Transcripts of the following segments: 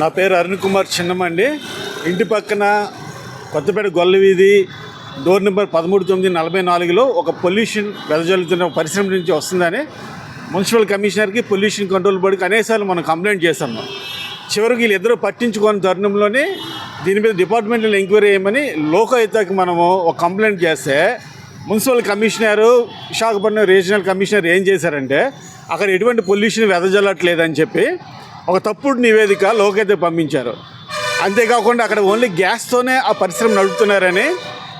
నా పేరు అరుణ్ కుమార్ చిన్నమండి. ఇంటి పక్కన కొత్తపేట గొల్ల వీధి డోర్ నెంబర్ పదమూడు తొమ్మిది నలభై నాలుగులో ఒక పొల్యూషన్ వెదజల్లుతున్న పరిశ్రమ నుంచి వస్తుందని మున్సిపల్ కమిషనర్కి పొల్యూషన్ కంట్రోల్ బోర్డుకి అనేసార్లు మనం కంప్లైంట్ చేశాము చివరికి వీళ్ళిద్దరూ పట్టించుకోని తరుణంలోనే దీని మీద డిపార్ట్మెంటల్ ఎంక్వైరీ చేయమని లోకాయుతకి మనము ఒక కంప్లైంట్ చేస్తే municipal commissioner Visakhapatnam regional commissioner ఏం చేశారంటే అక్కడ ఎటువంటి పొల్యూషన్ వెదజల్లట్లేదని చెప్పి ఒక తప్పుడు నివేదిక లోకైతే పంపించారు. అంతేకాకుండా అక్కడ ఓన్లీ గ్యాస్తోనే ఆ పరిశ్రమ నడుపుతున్నారని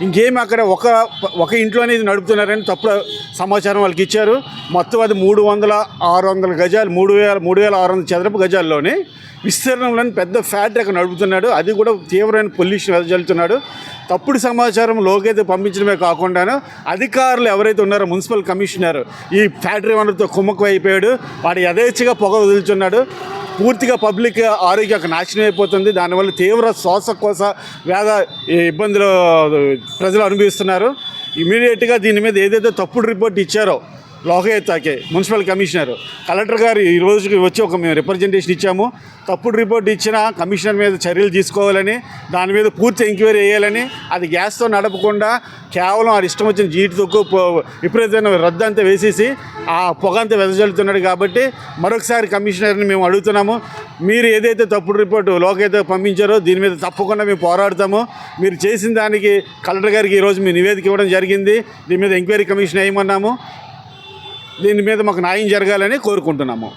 ఇంకేమి అక్కడ ఒక ఒక ఇంట్లోనే ఇది నడుపుతున్నారని తప్పుడు సమాచారం వాళ్ళకి ఇచ్చారు. మొత్తం అది మూడు వందల ఆరు వందల గజాలు మూడు వేల మూడు వేల ఆరు వందల చదరపు గజాల్లోని విస్తీర్ణంలోని పెద్ద ఫ్యాక్టరీ అక్కడ నడుపుతున్నాడు. అది కూడా తీవ్రమైన పొల్యూషన్ వెదజల్లుతున్నాడు. తప్పుడు సమాచారం లోకైతే పంపించడమే కాకుండాను అధికారులు ఎవరైతే ఉన్నారో మున్సిపల్ కమిషనర్ ఈ ఫ్యాక్టరీ వనరుతో కుమ్మకు అయిపోయాడు. వాడు యథేచ్ఛగా పొగ వదులుతున్నాడు. పూర్తిగా పబ్లిక్ ఆరోగ్యం అక్కడ నాశనం అయిపోతుంది. దానివల్ల తీవ్ర శ్వాసకోశ వ్యాధ ఇబ్బందులు ప్రజలు అనుభవిస్తున్నారు. ఇమీడియట్గా దీని మీద ఏదైతే తప్పుడు రిపోర్ట్ ఇచ్చారో లోకయుక్తకి మున్సిపల్ కమిషనర్. కలెక్టర్ గారు ఈ రోజుకి వచ్చి ఒక మేము రిప్రజెంటేషన్ ఇచ్చాము. తప్పుడు రిపోర్ట్ ఇచ్చిన కమిషనర్ మీద చర్యలు తీసుకోవాలని దాని మీద పూర్తి ఎంక్వైరీ చేయాలని అది గ్యాస్తో నడపకుండా కేవలం ఆ ఇష్టం వచ్చిన జీటితో విపరీతమైన రద్దు అంతా వేసేసి ఆ పొగ అంతా వెదజల్లుతున్నాడు కాబట్టి మరొకసారి కమిషనర్ని మేము అడుగుతున్నాము మీరు ఏదైతే తప్పుడు రిపోర్టు లోకైతే పంపించారో దీని మీద తప్పకుండా మేము పోరాడతాము. మీరు చేసిన దానికి కలెక్టర్ గారికి ఈరోజు మీ నివేదిక ఇవ్వడం జరిగింది. దీని మీద ఎంక్వైరీ కమిషన్ వేయమన్నాము దీని మీద మాకు న్యాయం జరగాలని కోరుకుంటున్నాము.